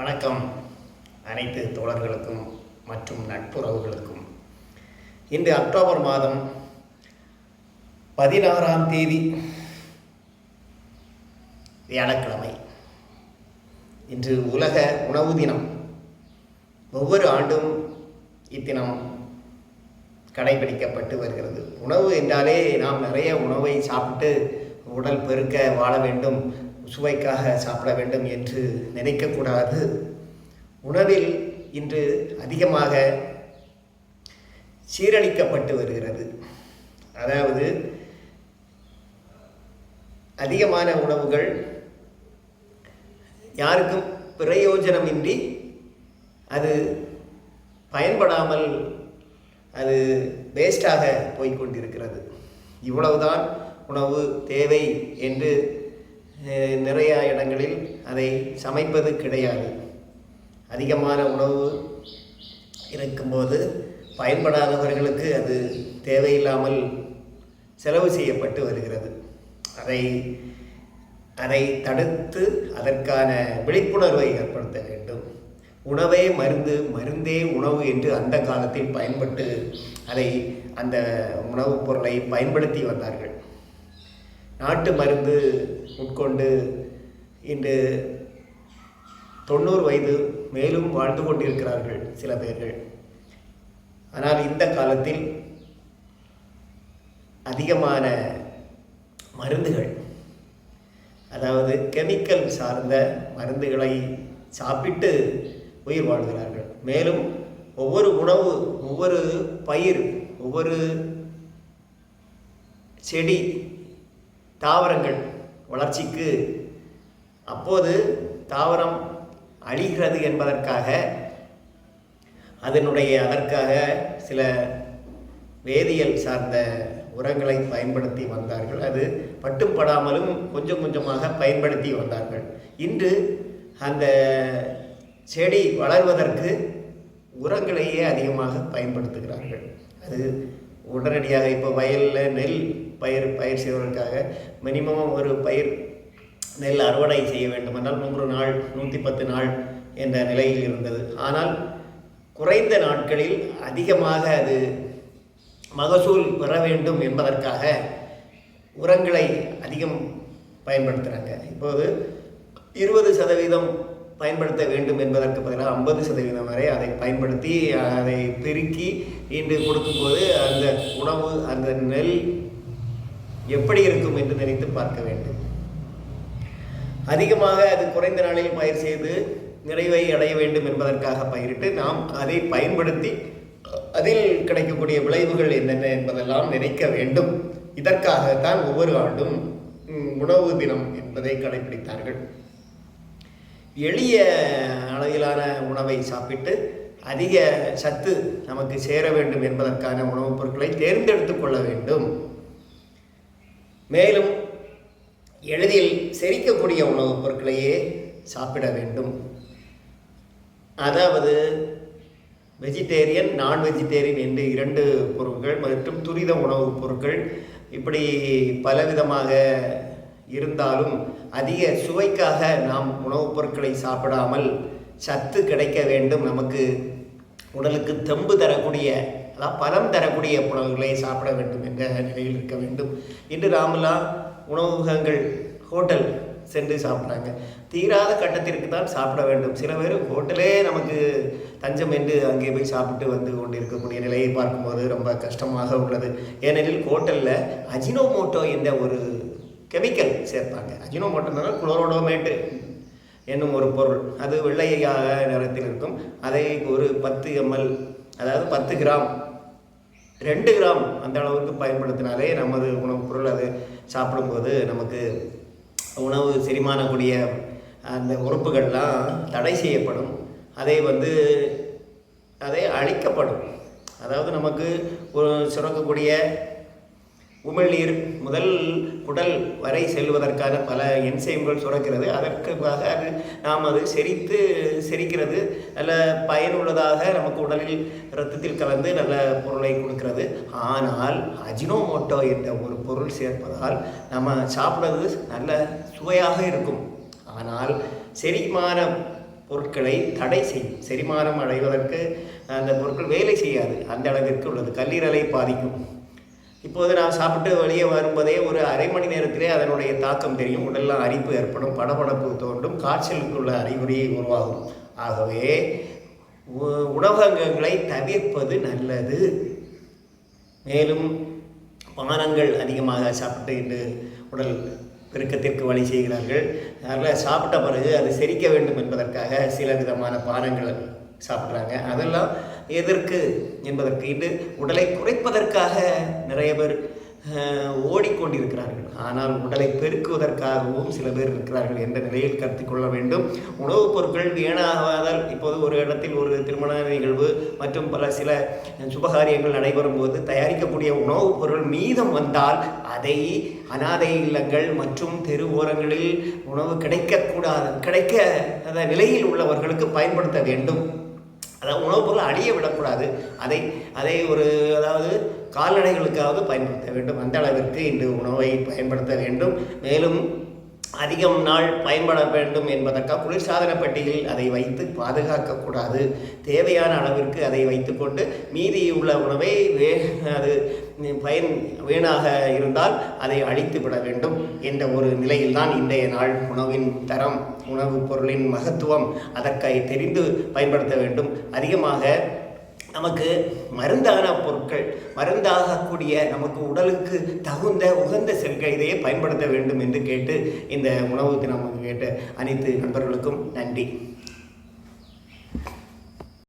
வணக்கம். அனைத்து தோழர்களுக்கும் மற்றும் நட்புறவுகளுக்கும். இன்று அக்டோபர் மாதம் பதினாறாம் தேதி வியாழக்கிழமை. இன்று உலக உணவு தினம். ஒவ்வொரு ஆண்டும் இத்தினம் கடைபிடிக்கப்பட்டு வருகிறது. உணவு என்றாலே நாம் நிறைய உணவை சாப்பிட்டு உடல் பெருக்க வாழ வேண்டும். சுவைக்காக சாப்பிட வேண்டும் என்று நினைக்கக்கூடாது. உணவில் இன்று அதிகமாக சீரழிக்கப்பட்டு வருகிறது. அதாவது அதிகமான உணவுகள் யாருக்கும் பிரயோஜனமின்றி அது பயன்படாமல் அது வேஸ்டாக போய்க்கொண்டிருக்கிறது இவ்வளவுதான் உணவு தேவை என்று நிறைய இடங்களில் அதை சமைப்பது கிடையாது. அதிகமான உணவு இருக்கும்போது பயன்படாதவர்களுக்கு அது தேவையில்லாமல் செலவு செய்யப்பட்டு வருகிறது. அதை அதை தடுத்து அதற்கான விழிப்புணர்வை ஏற்படுத்த வேண்டும். உணவே மருந்து மருந்தே உணவு என்று அந்த காலத்தில் பயன்பட்டு அதை அந்த உணவுப் பொருளை பயன்படுத்தி வந்தார்கள். நாட்டு மருந்து உட்கொண்டு இன்று தொண்ணூறு வயது மேலும் வாழ்ந்து கொண்டிருக்கிறார்கள் சில பேர்கள். ஆனால் இந்த காலத்தில் அதிகமான மருந்துகள் அதாவது கெமிக்கல் சார்ந்த மருந்துகளை சாப்பிட்டு உயிர் வாழ்கிறார்கள். மேலும் ஒவ்வொரு உணவு ஒவ்வொரு பயிர் ஒவ்வொரு செடி தாவரங்கள் வளர்ச்சிக்கு அப்போது தாவரம் அழிகிறது என்பதற்காக அதனுடைய அதற்காக சில வேதியியல் சார்ந்த உரங்களை பயன்படுத்தி வந்தார்கள். அது பட்டுப்படாமலும் கொஞ்சம் கொஞ்சமாக பயன்படுத்தி வந்தார்கள். இன்று அந்த செடி வளர்வதற்கு உரங்களையே அதிகமாக பயன்படுத்துகிறார்கள். அது உடனடியாக இப்போ வயலில் நெல் பயிர் பயிர் செய்வதற்காக மினிமம் ஒரு பயிர் நெல் அறுவடை செய்ய வேண்டுமென்றால் நூறு நாள் நூற்றி பத்து நாள் என்ற நிலையில் இருந்தது. ஆனால் குறைந்த நாட்களில் அதிகமாக அது மகசூல் பெற வேண்டும் என்பதற்காக உரங்களை அதிகம் பயன்படுத்துகிறாங்க இப்போது இருபது சதவீதம் பயன்படுத்த வேண்டும் என்பதற்கு பதிலாக ஐம்பது சதவீதம் வரை அதை பயன்படுத்தி அதை பெருக்கி இன்று கொடுக்கும்போது அந்த உணவு அந்த நெல் எப்படி இருக்கும் என்று நினைத்து பார்க்க வேண்டும். அதிகமாக அது குறைந்த நாளில் பயிர் செய்து நிறைவை அடைய வேண்டும் என்பதற்காக பயிரிட்டு நாம் அதை பயன்படுத்தி அதில் கிடைக்கக்கூடிய விளைவுகள் என்னென்ன என்பதெல்லாம் நினைக்க வேண்டும். இதற்காகத்தான் ஒவ்வொரு ஆண்டும் உணவு தினம் என்பதை கடைபிடித்தார்கள். எளிய அளவிலான உணவை சாப்பிட்டு அதிக சத்து நமக்கு சேர வேண்டும் என்பதற்கான உணவுப் பொருட்களை தேர்ந்தெடுத்து கொள்ள வேண்டும். மேலும் எளிதில் செரிக்கக்கூடிய உணவுப் பொருட்களையே சாப்பிட வேண்டும். அதாவது வெஜிடேரியன் நான் வெஜிடேரியன் என்று இரண்டு பொருட்கள் மற்றும் துரித உணவுப் பொருட்கள் இப்படி பலவிதமாக இருந்தாலும் அதிக சுவைக்காக நாம் உணவுப் பொருட்களை சாப்பிடாமல் சத்து கிடைக்க வேண்டும். நமக்கு உடலுக்கு தெம்பு தரக்கூடிய அதாவது பலம் தரக்கூடிய உணவுகளை சாப்பிட வேண்டும் என்ற நிலையில் இருக்க வேண்டும். இன்று நாமெல்லாம் உணவகங்கள் ஹோட்டல் சென்று சாப்பிட்றாங்க தீராத கட்டத்திற்கு தான் சாப்பிட வேண்டும். சில பேர் ஹோட்டலே நமக்கு தஞ்சம் என்று அங்கே போய் சாப்பிட்டு வந்து கொண்டு இருக்கக்கூடிய நிலையை பார்க்கும்போது ரொம்ப கஷ்டமாக உள்ளது. ஏனெனில் ஹோட்டலில் அஜினோமோட்டோ என்ற ஒரு கெமிக்கல் சேர்ப்பாங்க அஜினோமோட்டோனால் குளோரோடோமேட்டு என்னும் ஒரு பொருள். அது வெள்ளையாக நிறத்தில் இருக்கும். அதை ஒரு பத்து எம்எல் அதாவது பத்து கிராம் ரெண்டு கிராம் அந்த அளவுக்கு பயன்படுத்தினாலே நமது உணவுப் பொருள் அது சாப்பிடும்போது நமக்கு உணவு செரிமானக்கூடிய அந்த உறுப்புகள்லாம் தடை செய்யப்படும். அதை வந்து அதை அழிக்கப்படும். அதாவது நமக்கு ஒரு சுரக்கக்கூடிய உமிழ்நீர் முதல் குடல் வரை செல்வதற்கான பல என்சைம்கள் சுரக்கிறது. அதற்காக அது நாம் அது செரித்து செரிக்கிறது. நல்ல பயனுள்ளதாக நமக்கு உடலில் இரத்தத்தில் கலந்து நல்ல பொருளை கொடுக்கிறது. ஆனால் அஜினோமோட்டோ என்ற ஒரு பொருள் சேர்ப்பதால் நம்ம சாப்பிடுறது நல்ல சுவையாக இருக்கும். ஆனால் செரிமான பொருட்களை தடை செய்யும். செரிமானம் அடைவதற்கு அந்த பொருட்கள் வேலை செய்யாது. அந்த அளவிற்கு உள்ளது. கல்லீரலை பாதிக்கும். இப்போது நான் சாப்பிட்டு வெளியே வரும்போதே ஒரு அரை மணி நேரத்திலே அதனுடைய தாக்கம் தெரியும். உடலில் அரிப்பு ஏற்படும். படபடப்பு தோன்றும். காய்ச்சலுக்குள்ள அறிகுறியை உருவாகும். ஆகவே உ- உணவகங்களை தவிர்ப்பது நல்லது. மேலும் பானங்கள் அதிகமாக சாப்பிட்டு இன்று உடல் பெருக்கத்திற்கு வழி செய்கிறார்கள். அதனால் சாப்பிட்ட பிறகு அது செரிக்க வேண்டும் என்பதற்காக சில விதமான பானங்கள் சாப்பிட்றாங்க. அதெல்லாம் எதற்கு என்பதற்கு இன்று உடலை குறைப்பதற்காக நிறைய பேர் ஓடிக்கொண்டிருக்கிறார்கள். ஆனால் உடலை பெருக்குவதற்காகவும் சில பேர் இருக்கிறார்கள் என்ற நிலையில் கருத்தில் கொள்ள வேண்டும். உணவுப் பொருட்கள் வீணாகாதால் இப்போது ஒரு இடத்தில் ஒரு திருமண நிகழ்வு மற்றும் பல சில சுபகாரியங்கள் நடைபெறும் போது தயாரிக்கக்கூடிய உணவுப் பொருள் மீதம் வந்தால் அதை அனாதை இல்லங்கள் மற்றும் தெரு ஓரங்களில் உணவு கிடைக்கக்கூடாது கிடைக்க நிலையில் உள்ளவர்களுக்கு பயன்படுத்த வேண்டும். அதாவது உணவுப் பொருள் அழிய விடக்கூடாது. அதை அதை ஒரு அதாவது கால்நடைகளுக்காவது பயன்படுத்த வேண்டும். அந்த அளவிற்கு இந்த உணவை பயன்படுத்த வேண்டும். மேலும் அதிகம் நாள் பயன்பட வேண்டும் என்பதற்காக குளிர்சாதன பெட்டியில் அதை வைத்து பாதுகாக்கக்கூடாது. தேவையான அளவிற்கு அதை வைத்துக்கொண்டு மீதி உள்ள உணவை வே அது பயன் வீணாக இருந்தால் அதை அழித்து விட வேண்டும் என்ற ஒரு நிலையில்தான் இன்றைய நாள் உணவின் தரம் உணவுப் பொருளின் மகத்துவம் அதற்கை தெரிந்து பயன்படுத்த வேண்டும். அதிகமாக நமக்கு மருந்தான பொருட்கள் மருந்தாகக்கூடிய நமக்கு உடலுக்கு தகுந்த உகந்த செல்கள் இதையே பயன்படுத்த வேண்டும் என்று கேட்டு இந்த உணவு தினம் கேட்ட அனைத்து நண்பர்களுக்கும் நன்றி.